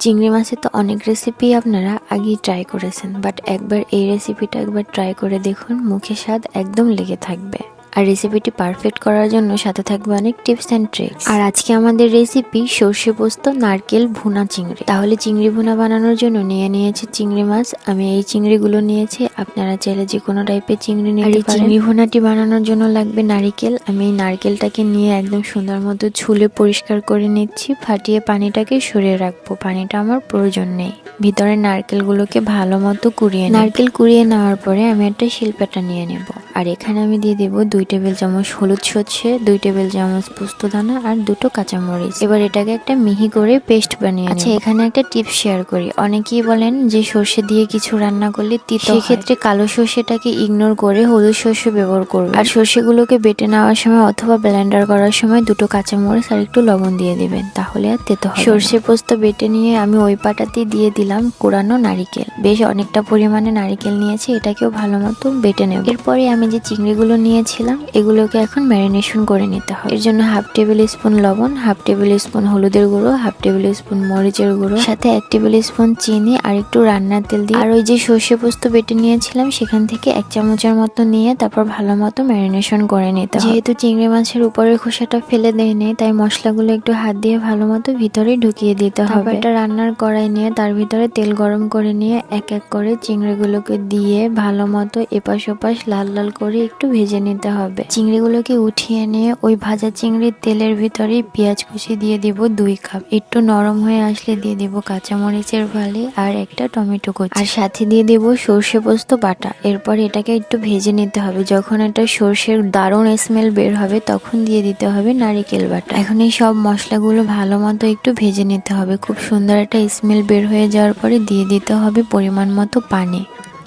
চিংড়ি মাছের তো অনেক রেসিপি আপনারা আগেই ট্রাই করেছেন বাট একবার এই রেসিপিটা একবার ট্রাই করে দেখুন, মুখে স্বাদ একদম লেগে থাকবে। আর রেসিপিটি পারফেক্ট করার জন্য সাথে থাকবে অনেক টিপস অ্যান্ড ট্রিক্স আর আজকে আমাদের রেসিপি সর্ষে পোস্ত নারকেল ভুনা চিংড়ি। তাহলে চিংড়ি ভুনা বানানোর জন্য নিয়ে নিয়েছি চিংড়ি মাছ। আমি এই চিংড়িগুলো নিয়েছি আপনারা চাইলে যে কোনো টাইপের চিংড়ি নিয়ে এই চিংড়ি ভুনাটি বানানোর জন্য লাগবে নারিকেল। আমি এই নারকেলটাকে নিয়ে একদম সুন্দর মতো ছুলে পরিষ্কার করে নিচ্ছি। ফাটিয়ে পানিটাকে সরিয়ে রাখব। পানিটা আমার প্রয়োজন নেই। ভিতরে নারকেলগুলোকে ভালো মতো কুড়িয়ে নারকেল কুড়িয়ে নেওয়ার পরে আমি একটা শিল্পাটা নিয়ে নেব। আর এখানে আমি দিয়ে দেবো দুই টেবিল চামচ হলুদ সর্ষে দুই টেবিল চামচ পোস্তদানা আর দুটো কাঁচামরিচ। এবার এটাকে একটা মিহি করে পেস্ট বানিয়ে আচ্ছা এখানে একটা টিপস শেয়ার করি। অনেকেই বলেন যে সর্ষে দিয়ে কিছু রান্না করলে তিতো সেক্ষেত্রে কালো সর্ষেটাকে ইগনোর করে হলুদ সর্ষে ব্যবহার করবে। আর সর্ষেগুলোকে বেটে নেওয়ার সময় অথবা ব্লেন্ডার করার সময় দুটো কাঁচামরিচ আর একটু লবণ দিয়ে দেবেন তাহলে আর তেতো হবে সর্ষে পোস্ত বেটে নিয়ে আমি ওই পাটাতেই দিয়ে দিলাম কোরানো নারিকেল। বেশ অনেকটা পরিমাণে নারিকেল নিয়েছি এটাকেও ভালো মতো বেটে নেব। এরপরে আমি যে চিংড়িগুলো নিয়েছিলাম, এগুলোকে এখন ম্যারিনেশন করে নিতে হবে। এর জন্য হাফ টেবিল স্পুন লবণ, হাফ টেবিল স্পুন হলুদের গুঁড়ো, হাফ টেবিল স্পুন মরিচের গুঁড়ো, সাথে এক টেবিল স্পুন চিনি আর একটু রান্নার তেল দিয়ে। আর ওই যে সর্ষে পোস্ত বেটে নিয়েছিলাম, সেখান থেকে এক চামচের মতো নিয়ে তারপর ভালো মতো ম্যারিনেশন করে নিতে যেহেতু চিংড়ি মাছের উপরের খোসাটা ফেলে দেয়নি তাই মশলাগুলো একটু হাত দিয়ে ভালো মতো ভিতরে ঢুকিয়ে দিতে হবে। এটা রান্নার কড়াই নিয়ে তার ভিতরে তেল গরম করে নিয়ে এক এক করে চিংড়িগুলোকে দিয়ে ভালো মতো এপাশ ওপাশ লাল লাল করে একটু ভেজে নিতে হবে। চিংড়িগুলোকে উঠিয়ে নিয়ে ওই ভাজা চিংড়ির তেলের ভিতরে পেঁয়াজ কুচি দিয়ে দিব দুই কাপ। একটু নরম হয়ে আসলে দিয়ে দিব কাঁচামরিচের ফালি আর একটা টমেটো কুচি। আর সাথে দিয়ে দিব সর্ষে পোস্ত বাটা। এরপর এটাকে একটু ভেজে নিতে হবে। যখন এটা সর্ষের দারুণ স্মেল বের হবে, তখন দিয়ে দিতে হবে নারিকেল বাটা। এখন এই সব মশলাগুলো ভালো মতো একটু ভেজে নিতে হবে। খুব সুন্দর একটা স্মেল বের হয়ে যাওয়ার পরে দিয়ে দিতে হবে পরিমাণ মতো পানি।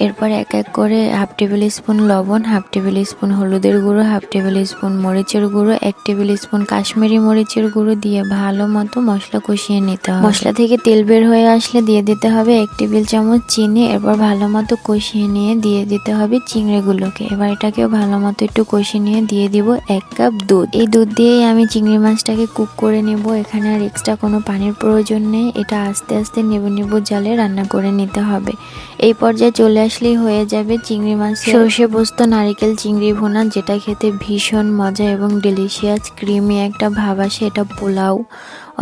এরপর এক এক করে হাফ টেবিল স্পুন লবণ, হাফ টেবিল স্পুন হলুদের গুঁড়ো, হাফ টেবিল স্পুন মরিচের গুঁড়ো, এক টেবিল স্পুন কাশ্মীরি মরিচের গুঁড়ো দিয়ে ভালো মতো মশলা কষিয়ে নিতে হবে। মশলা থেকে তেল বের হয়ে আসলে দিয়ে দিতে হবে এক টেবিল চামচ চিনি, এরপর ভালো মতো কষিয়ে নিয়ে দিয়ে দিতে হবে চিংড়িগুলোকে। এবার এটাকেও ভালো মতো একটু কষিয়ে নিয়ে দিয়ে দিব এক কাপ দুধ। এই দুধ দিয়েই আমি চিংড়ি মাছটাকে কুক করে নেব। এখানে আর এক্সট্রা কোনো পানির প্রয়োজন নেই। এটা আস্তে আস্তে নেবু নেবু জালে রান্না করে নিতে হবে। এই পর্যায়ে চলে আসলেই হয়ে যাবে চিংড়ি মাছ সর্ষে পোস্ত, নারিকেল, চিংড়ি ভুনা, যেটা খেতে ভীষণ মজা এবং ডেলিশিয়াস ক্রিমি একটা ভাব আসে, এটা পোলাও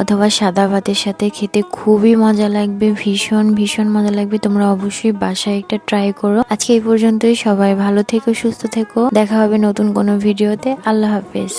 অথবা সাদা ভাতের সাথে খেতে খুবই মজা লাগবে, ভীষণ ভীষণ মজা লাগবে, তোমরা অবশ্যই বাসায় একটা ট্রাই করো। আজকে এই পর্যন্তই, সবাই ভালো থেকো, সুস্থ থেকো, দেখা হবে নতুন কোনো ভিডিওতে আল্লাহ হাফেজ।